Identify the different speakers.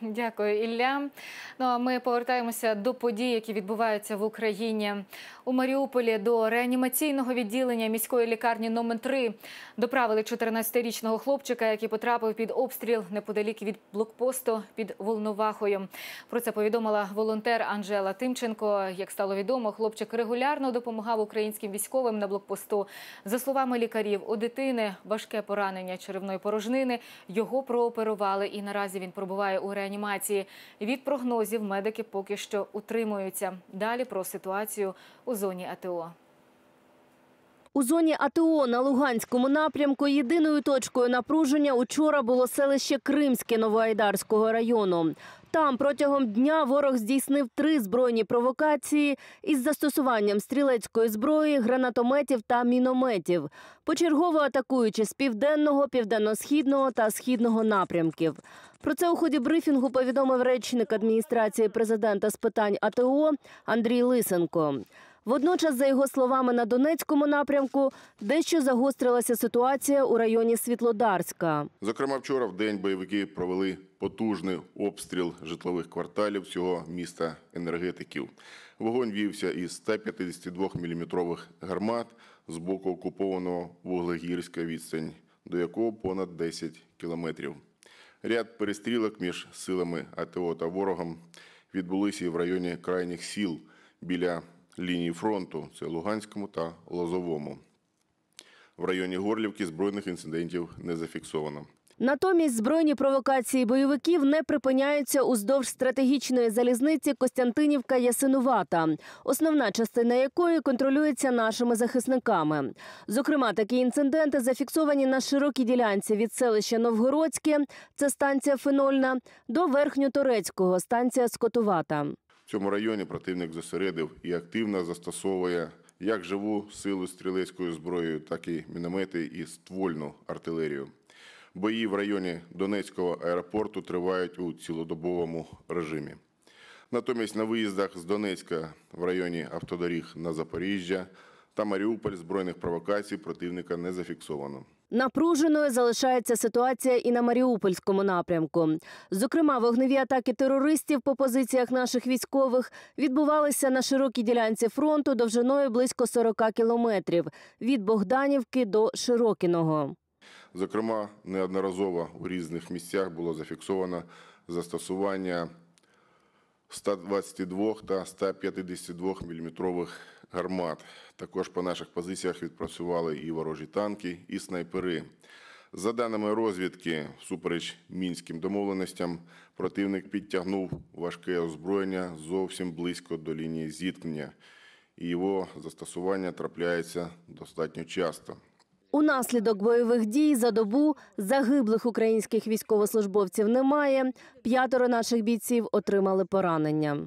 Speaker 1: Дякую, Ілля. Ну а ми повертаємося до подій, які відбуваються в Україні. У Маріуполі до реанімаційного відділення міської лікарні номер 3 доправили 14-річного хлопчика, який потрапив під обстріл неподалік від блокпосту під Волновахою. Про це повідомила волонтер Анжела Тимченко. Як стало відомо, хлопчик регулярно допомагав українським військовим на блокпосту. За словами лікарів, у дитини важке поранення черевної порожнини. Його прооперували, і наразі він пробуває у реанімації. Від прогнозів медики поки що утримуються. Далі про ситуацію у зоні АТО.
Speaker 2: У зоні АТО на Луганському напрямку єдиною точкою напруження учора було селище Кримське Новоайдарського району. Там протягом дня ворог здійснив три збройні провокації із застосуванням стрілецької зброї, гранатометів та мінометів, почергово атакуючи з південного, південно-східного та східного напрямків. Про це у ході брифінгу повідомив речник адміністрації президента з питань АТО Андрій Лисенко. Водночас, за його словами, на Донецькому напрямку дещо загострилася ситуація у районі Світлодарська.
Speaker 3: Зокрема, вчора в день бойовики провели потужний обстріл житлових кварталів цього міста енергетиків. Вогонь вівся із 152-мм гармат з боку окупованого Вуглегірська відстань, до якого понад 10 кілометрів. Ряд перестрілок між силами АТО та ворогом відбулися і в районі крайніх сіл біля лінії фронту, це Луганському та Лозовому. В районі Горлівки збройних інцидентів не зафіксовано.
Speaker 2: Натомість збройні провокації бойовиків не припиняються уздовж стратегічної залізниці Костянтинівка Ясинувата, основна частина якої контролюється нашими захисниками. Зокрема, такі інциденти зафіксовані на широкій ділянці від селища Новгородське, це станція Фенольна, до Верхньоторецького, станція Скотувата.
Speaker 3: Цьому районі противник зосередив і активно застосовує як живу силу стрілецькою зброєю, так і міномети і ствольну артилерію. Бої в районі Донецького аеропорту тривають у цілодобовому режимі. Натомість на виїздах з Донецька в районі автодоріг на Запоріжжя та Маріуполь збройних провокацій противника не зафіксовано.
Speaker 2: Напруженою залишається ситуація і на Маріупольському напрямку. Зокрема, вогневі атаки терористів по позиціях наших військових відбувалися на широкій ділянці фронту довжиною близько 40 кілометрів від Богданівки до Широкіного.
Speaker 3: Зокрема, неодноразово в різних місцях було зафіксовано застосування 122 та 152 мм гармат. Також по наших позиціях відпрацювали і ворожі танки, і снайпери. За даними розвідки, всупереч мінським домовленостям, противник підтягнув важке озброєння зовсім близько до лінії зіткнення, і його застосування трапляється достатньо часто.
Speaker 2: Унаслідок бойових дій за добу загиблих українських військовослужбовців немає. П'ятеро наших бійців отримали поранення.